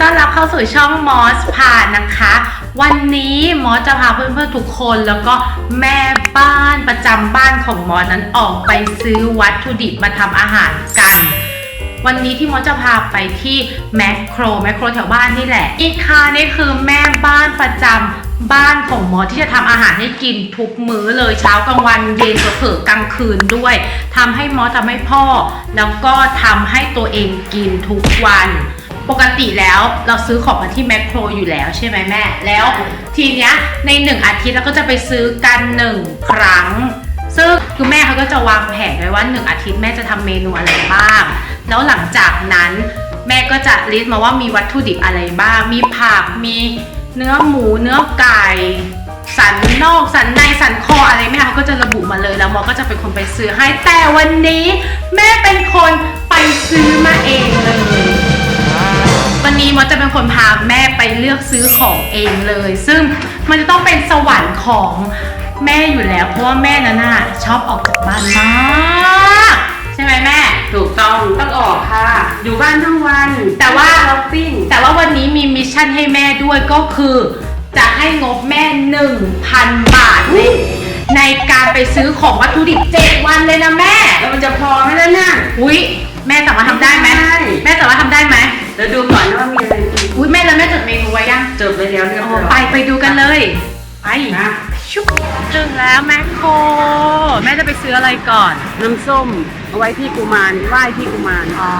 ต้อนรับเข้าสู่ช่องมอสพานะคะ วันนี้มอสจะพาเพื่อนๆทุกคนแล้วก็แม่บ้านประจำบ้านของมอสนั้นออกไปซื้อวัตถุดิบมาทำอาหารกัน วันนี้ที่มอสจะพาไปที่แมคโครแมคโครแถวบ้านนี่แหละอีค่ะนี่คือแม่บ้านประจำบ้านของมอสที่จะทำอาหารให้กินทุกมื้อเลยเช้ากลางวันเย็นเผื่อกลางคืนด้วยทำให้มอสทำให้พ่อ แล้วก็ทำให้ตัวเองกินทุกวัน ปกติแล้วเราซื้อของมาที่แมคโครอยู่แล้วใช่ไหมแม่ แล้วทีเนี้ยในหนึ่งอาทิตย์เราก็จะไปซื้อกันหนึ่งครั้ง ซึ่งคือแม่เขาก็จะวางแผนไว้ว่าหนึ่งอาทิตย์แม่จะทำเมนูอะไรบ้าง แล้วหลังจากนั้นแม่ก็จะลิสต์มาว่ามีวัตถุดิบอะไรบ้าง มีผัก มีเนื้อหมู เนื้อไก่ สันนอก สันใน สันคออะไรแม่เขาก็จะระบุมาเลย แล้วมอก็จะเป็นคนไปซื้อให้ แต่วันนี้ แม่เป็นคนไปซื้อมาเองเลย วันนี้มอสจะเป็นคนพาแม่ไปเลือกซื้อของเองเลย ซึ่งมันจะต้องเป็นสวรรค์ของแม่อยู่แล้ว เพราะว่าแม่นั้นน่ะชอบออกจากบ้านมากใช่ไหมแม่ ถูกต้องต้องออกค่ะ อยู่บ้านทั้งวันแต่ว่าช้อปปิ้งแต่ว่าวันนี้มีมิชชั่นให้แม่ด้วยก็คือ จะให้งบแม่ 1,000 บาทในในการไปซื้อของวัตถุดิบ7วันเลยนะแม่ แล้วมันจะพอไหมล่ะน่ะอุ้ยแม่สามารถทำได้ไหมได้แม่สามารถทำได้ไหม เดี๋ยวดูก่อนนะว่ามีอะไรกินอุ้ยแม่แล้วแม่จดเมนูไว้ยังจดไปแล้วเรียบโอ้ร้อยไปไปดูกันเลย ไปนะชุบถึงแล้วแมคโครแม่จะไปซื้ออะไรก่อน น้ำส้มเอาไว้ที่กุมารไหว้ที่กุมารอ๋อ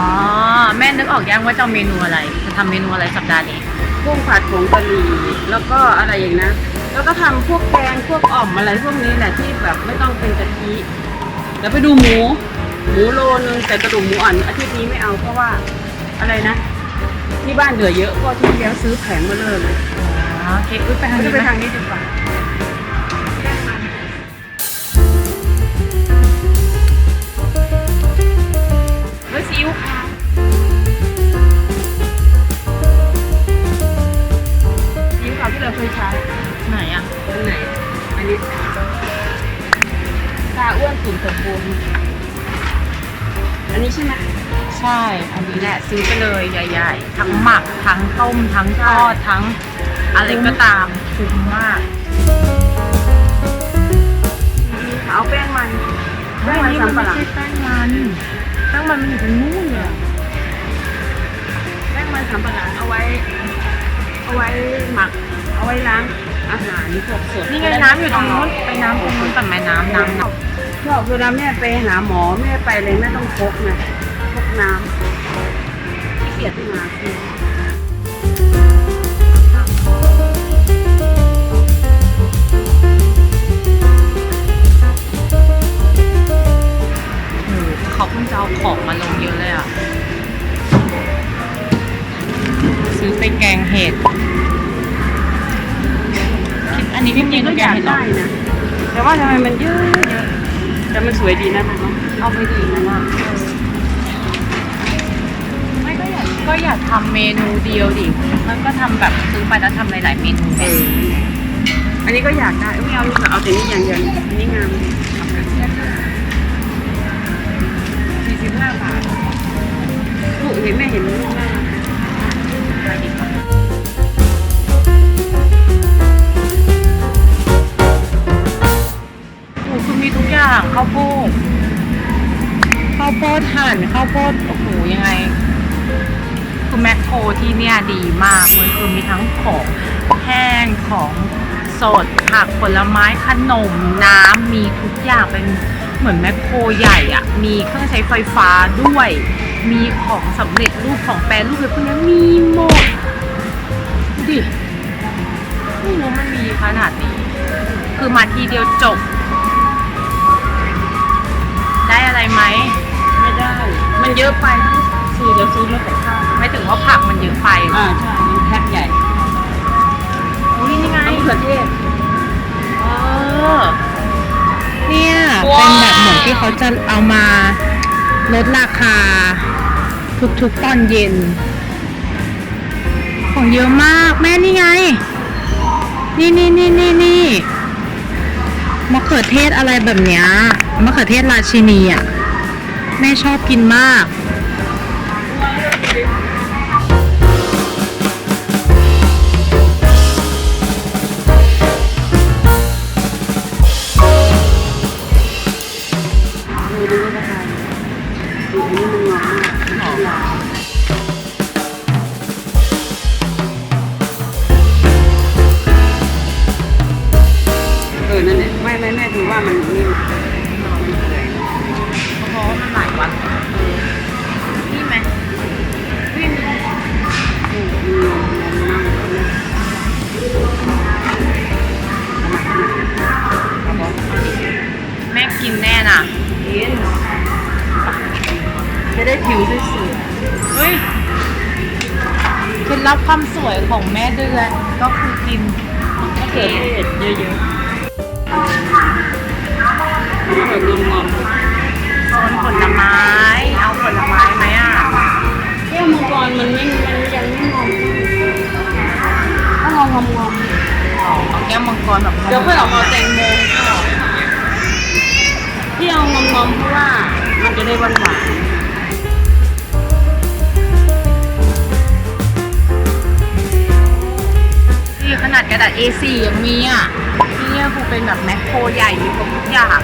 แม่นึกออกยังว่าจะเอาเมนูอะไร จะทำเมนูอะไรสัปดาห์นี้กุ้งผัดผงกะหรี่แล้วก็อะไรอย่างนะ แล้วก็ทำพวกแกงพวกอ่อมอะไรพวกนี้แหละที่แบบไม่ต้องเป็นกะทิเดี๋ยวไปดูหมู หมูโลนึงแต่กระดูกหมูอ่อนอาทิตย์นี้ไม่เอาเพราะว่าอะไรนะ ที่บ้านเหลือเยอะเพราะที่แล้วซื้อแผงมาเลยอ๋อโอเคอุ้ยไปทางไม่นี้ได้ไปไหมทางนี้ดีกว่าเฮ้ยซีอิ๊วขาวยิ้มขาวที่เราเคยใช้ไหนอะอันไหน อันนี้ตาอ้วนสูงสมบูรณ์อันนี้ใช่ไหม ใช่ อันนี้แหละซื้อไปเลยใหญ่ๆ ทั้งหมักทั้งต้มทั้งทอดทั้งอะไรก็ตามคุ้มมากเอาแป้งมันแป้งมันสำปะหลังไม่ใช่แป้งมันแป้งมันมันอยู่ตรงนู้นเลยอะแป้งมันสำปะหลังเอาไว้ เอาไว้หมัก เอาไว้ล้างอาหารพวกสดนี่ไงน้ำอยู่ตรงนู้นไปน้ำตรงนู้นแต่แม่น้ำน้ำน้ำชอบเวลาแม่ไปหาหมอแม่ไปเลยแม่ต้องพกนะพก น้ำที่เกียจมาคือ อยากก็อยากทำเมนูเดียวดิ มันก็ทำแบบซื้อไปแล้วทำหลายๆเมนูเอออันนี้ก็อยากได้ไม่เอาดีกว่าเอาแต่นี้อย่างเดียวอันนี้งามสี่สิบห้าบาทถูกเห็นแม่เห็นลูกน่ารักไปดีกว่าโอ้คือมีทุกอย่างข้าวโพดข้าวโพดหั่นข้าวโพดโอ้โหยังไง คือแมคโครที่เนี่ยดีมากมันคือมีทั้งของแห้งของสดผักผลไม้ขนมน้ำมีทุกอย่างเป็นเหมือนแมคโครใหญ่อะมีเครื่องใช้ไฟฟ้าด้วย มีของสำเร็จรูปของแปรรูปอะไรพวกนี้มีหมดดิไม่รู้มันมีขนาดนี้ คือมาทีเดียวจบ ได้อะไรไหม ไม่ได้ มันเยอะไปซื้อเดี๋ยวซื้อรถกับข้าว ไม่ถึงว่าผักมันเยอะไปอ่าใช่มันแพ็คใหญ่อุ้ยนี่ไงมะเขือเทศเออ เนี่ย ว้าวเป็นแบบเหมือนที่เขาจะเอามาลดราคา ทุกๆตอนเย็น ของเยอะมากแม่นี่ไง นี่นี่นี่นี่นี่มะเขือเทศอะไรแบบเนี้ยมะเขือเทศราชินีอะ แม่ชอบกินมาก มันนี่งพราะมันหลายวันนี่ไหมวิ่งโอ้ยลมลมมากแม่กินแน่น่ะกินได้ผิวสวยๆเฮ้ยเคล็ดลับความสวยของแม่เดือนก็คือกินมเขือเทเยอะๆ แบบงอมโซนผลไม้ เอาผลไม้ไหมอะๆแก้วมังกรมันไม่มันยังไม่งอมต้องงอมงอมงอมเอาแก้วมังกรแบบเดี๋ยวค่อยออกมาแตงโมที่เอางอมงอมเพราะว่ามันจะได้หวานหวานที่ขนาดกระดาษ A4 ยังมีอะที่เนี่ยคงเป็นแบบแมคโครใหญ่มีครบทุกอย่าง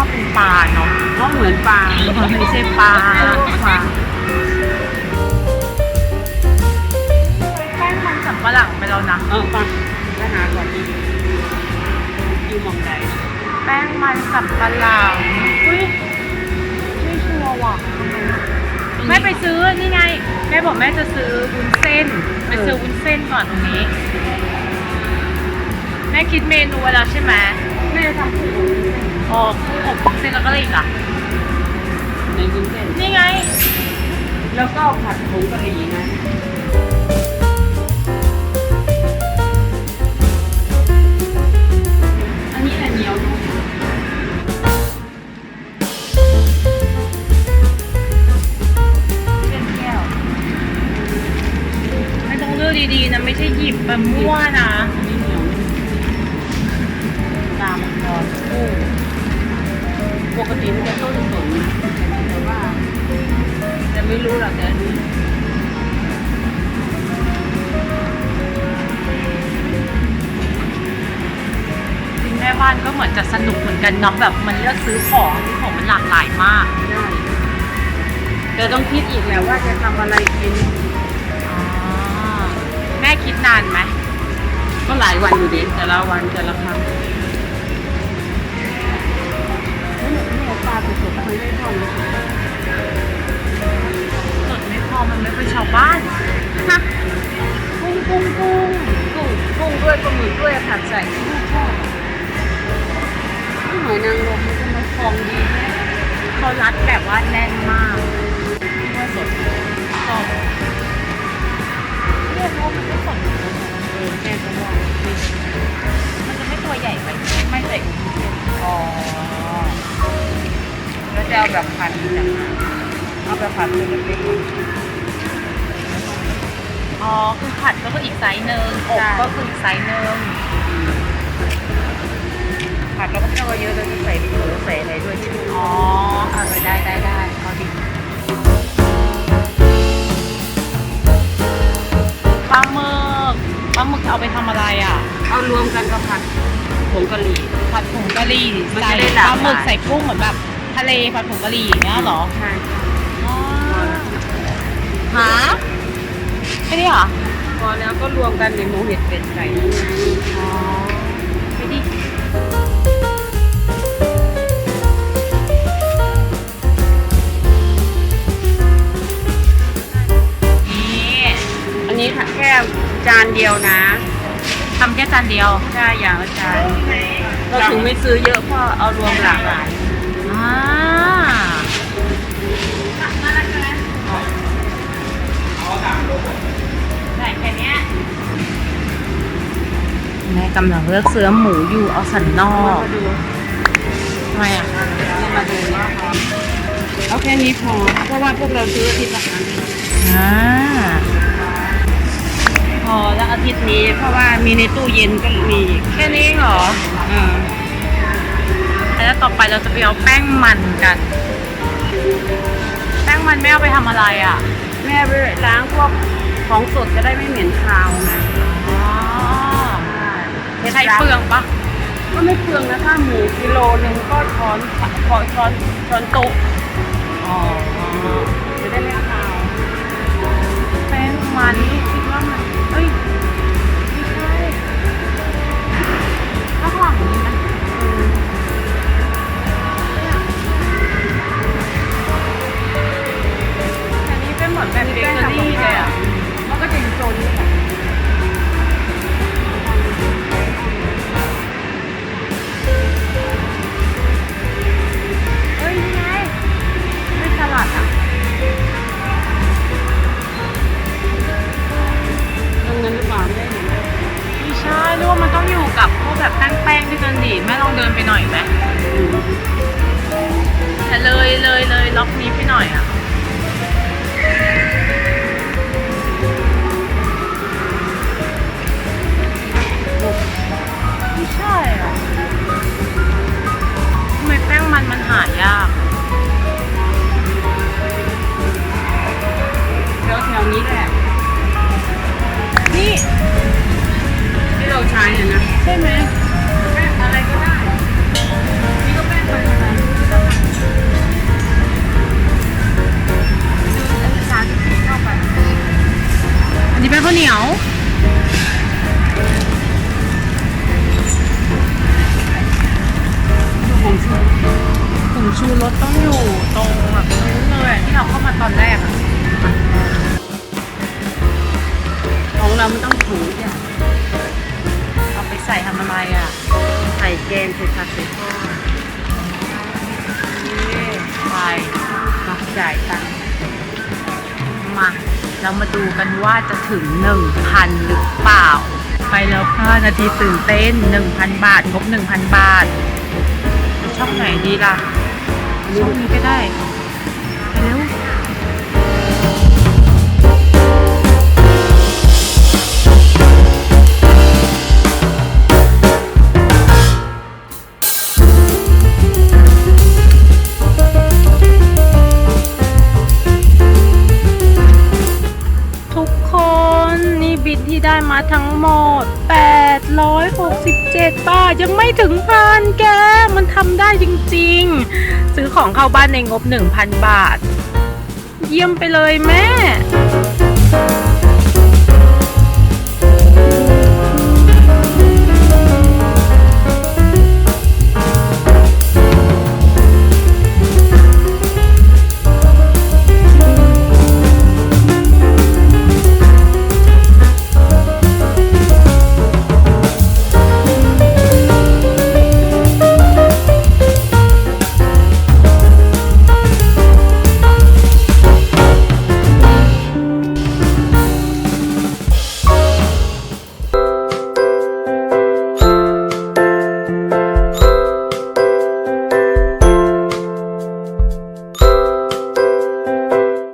ว่าเป็นปลาเนาะเพราะเหมือนปลาไม่ใช่ปลาไม่รู้ว่าปลาแป้งมันสับปะหลังไปแล้วนะเออปลาไปหาก่อนดีอยู่หมองใดแป้งมันสับปะหลังอุ้ยไม่ชัวร์ว่ะแม่ไปซื้อนี่ไงแม่บอกแม่จะซื้อวุ้นเส้นไปซื้อวุ้นเส้นก่อนตรงนี้แม่คิดเมนูไว้แล้วใช่ไหมแม่ทำผูก อ๋อคืออบวุ้นเส้นแล้วก็อะไรอีกอะในวุ้นเส้นนี่ไง แล้วก็ผัดผงกะหรี่นะอันนี้แหละเหนียวนุ่มเส้นแก้วไม่ต้องเลือกดีๆนะ ไม่ใช่หยิบแบบมั่วนะ อันนี้เหนียวนุ่มตามมันก่อนกุ้ง ปกติมันจะต้นสนนะแต่ว่าแต่ไม่รู้หรอกแต่อันนี้จริงแม่บ้านก็เหมือนจะสนุกเหมือนกันเนาะแบบมันเลือกซื้อของซื้อของมันหลากหลายมากได้แต่ต้องคิดอีกแหละว่าจะทำอะไรกินอ๋อแม่คิดนานไหมก็หลายวันอยู่ดิแต่ละวันแต่ละครั้ง ปลาสดๆทำได้ทอดเลยสดไม่พอมันไม่เป็นชาวบ้านฮะกุ้งกุ้งกุ้งกุ้งกุ้งด้วยปลาหมึกด้วยผัดใส่กุ้งทอดนี่หอยนางรมมันจะมาฟองดีแน่เขารัดแบบว่าแน่นมากว่าสดสดเนี่ยเขามันก็สดอเออแม่ก็ว่ามันจะไม่ตัวใหญ่ไปไม่ใส่กุ้งเทียมอ๋อ แล้วจะเอาแบบผัดจากไหนเอาแบบผัดเป็นเล็กอ๋อคือผัดก็คืออีกไซส์หนึ่งอบใช่ก็คืออีกไซส์หนึ่งๆผัดแล้วก็ไม่ต้องเอาเยอะเลยใส่หมูใส่อะไรด้วยใช่ไหมอ๋อเอาไปได้ได้ได้เอาดิปลาหมึกปลาหมึกจะเอาไปทำอะไรอะ เอารวมกันกับผัดผงกะหรี่ผัดผงกะหรี่มันใส่จะได้ปหลากลาหมึกหลายใส่กุ้งเหมือนแบบ ทะเลผัดผงกะหรี่อย่างเงี้ยเหรอใช่อ๋อหาแค่นี้เหรอ พอแล้วก็รวมกันในหมูเห็ดเป็ดไก่นี่ไงอ๋อไปดินี่อันนี้แค่จานเดียวนะทำแค่จานเดียวใช่อย่างละจานเราถึงไม่ซื้อเยอะเพราะเอารวมหลากหลายอ่าได้ แค่เนี้ยแม่กำลังเลือกเสื้อหมูอยู่เอาสันนอกมาดูทำไมอะนี่มาดูว่าเอาแค่นี้พอ เพราะว่าพวกเราซื้ออาทิตย์ละครั้งอ่าพอแล้วอาทิตย์นี้เพราะว่ามีในตู้เย็นก็มี แค่นี้เองเหรออ่า แล้วต่อไปเราจะไปเอาแป้งมันกัน แป้งมันไม่เอาไปทำอะไรอะ แม่ไปล้างพวกของสดจะได้ไม่เหม็นคาวไงอ๋อใช้เปลืองปะก็ไม่เปลืองนะถ้าหมูกิโลหนึ่งก็ช้อนพอช้อนช้อนโต๊ะอ๋อจะได้ไม่คาวแป้งมันคิดว่ามันับพวกแบบแป้งๆที่กันดีแม่ลองเดินไปหน่อยไหมแต่เลยเลยเลยล็อกนี้ไปหน่อยอะไม่ใช่อะทำไมแป้งมันมันหายากแถวแถวนี้แหละ ช่ไหมแป้งอะไรก็ได้ นี่ก็แป้งมันอะไรดูอันนี้ร้านที่เข้าไปอันนี้เป็นข้าวเหนียวดูของชูผงชูรสต้องอยู่ตรงแบบ เรามาดูกันว่าจะถึง 1,000 หรือเปล่า ไปแล้วค่ะนาทีตื่นเต้น 1,000 บาทครบ1,000 บาท ช่องไหนดีล่ะ ช่องนี้ก็ได้ ยังไม่ถึงพันแก มันทำได้จริงๆ ซื้อของเข้าบ้านในงบ 1,000 บาท เยี่ยมไปเลยแม่